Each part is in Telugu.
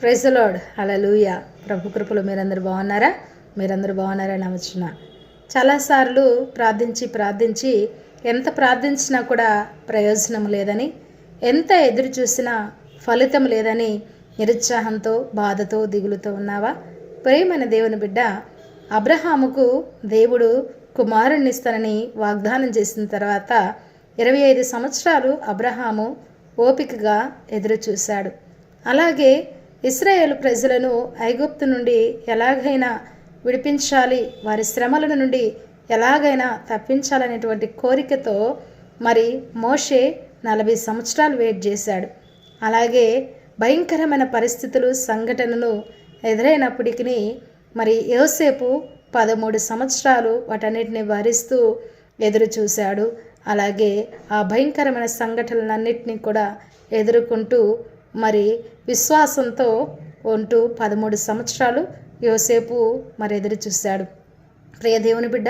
ప్రైజ్ అలా లూయ ప్రభు కృపలు మీరందరూ బాగున్నారా? మీరందరూ బాగున్నారా? నమ్ముచున్నా చాలాసార్లు ప్రార్థించి ప్రార్థించి ఎంత ప్రార్థించినా కూడా ప్రయోజనం లేదని ఎంత ఎదురు చూసినా ఫలితం లేదని నిరుత్సాహంతో బాధతో దిగులుతో ఉన్నావా? ప్రేమైన దేవుని బిడ్డ అబ్రహాముకు దేవుడు కుమారుణ్ణి ఇస్తానని వాగ్దానం చేసిన తర్వాత ఇరవై ఐదు సంవత్సరాలు అబ్రహాము ఓపికగా ఎదురు చూశాడు. అలాగే ఇస్రాయేల్ ప్రజలను ఐగుప్తు నుండి ఎలాగైనా విడిపించాలి వారి శ్రమల నుండి ఎలాగైనా తప్పించాలనేటువంటి కోరికతో మరి మోషే నలభై సంవత్సరాలు వెయిట్ చేశాడు. అలాగే భయంకరమైన పరిస్థితులు సంఘటనలు ఎదురైనప్పటికీ మరి యోసేపు పదమూడు సంవత్సరాలు వాటన్నిటిని భరిస్తూ ఎదురు చూశాడు. అలాగే ఆ భయంకరమైన సంఘటనలన్నింటినీ కూడా ఎదుర్కొంటూ మరి విశ్వాసంతో ఉంటూ పదమూడు సంవత్సరాలు యోసేపు మరి ఎదురు చూశాడు. ప్రియ దేవుని బిడ్డ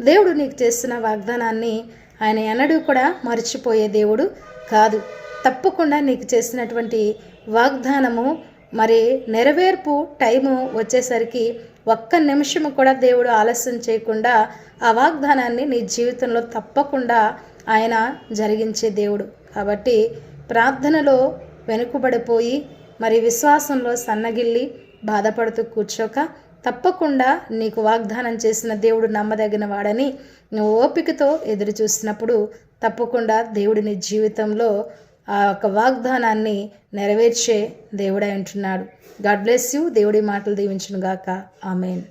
దేవుడు నీకు చేసిన వాగ్దానాన్ని ఆయన ఎన్నడూ కూడా మర్చిపోయే దేవుడు కాదు. తప్పకుండా నీకు చేసినటువంటి వాగ్దానము మరి నెరవేర్పు టైము వచ్చేసరికి ఒక్క నిమిషము కూడా దేవుడు ఆలస్యం చేయకుండా ఆ వాగ్దానాన్ని నీ జీవితంలో తప్పకుండా ఆయన జరిగించే దేవుడు. కాబట్టి ప్రార్థనలో వెనుకబడిపోయి మరి విశ్వాసంలో సన్నగిల్లి బాధపడుతూ కూర్చోక తప్పకుండా నీకు వాగ్దానం చేసిన దేవుడు నమ్మదగిన వాడని నువ్వు ఓపికతో ఎదురు చూసినప్పుడు తప్పకుండా దేవుడి నీ జీవితంలో ఆ యొక్క వాగ్దానాన్ని నెరవేర్చే దేవుడై ఉంటున్నాడు. God bless you. దేవుడి మాటలు దీవించునుగాక. ఆమెన్.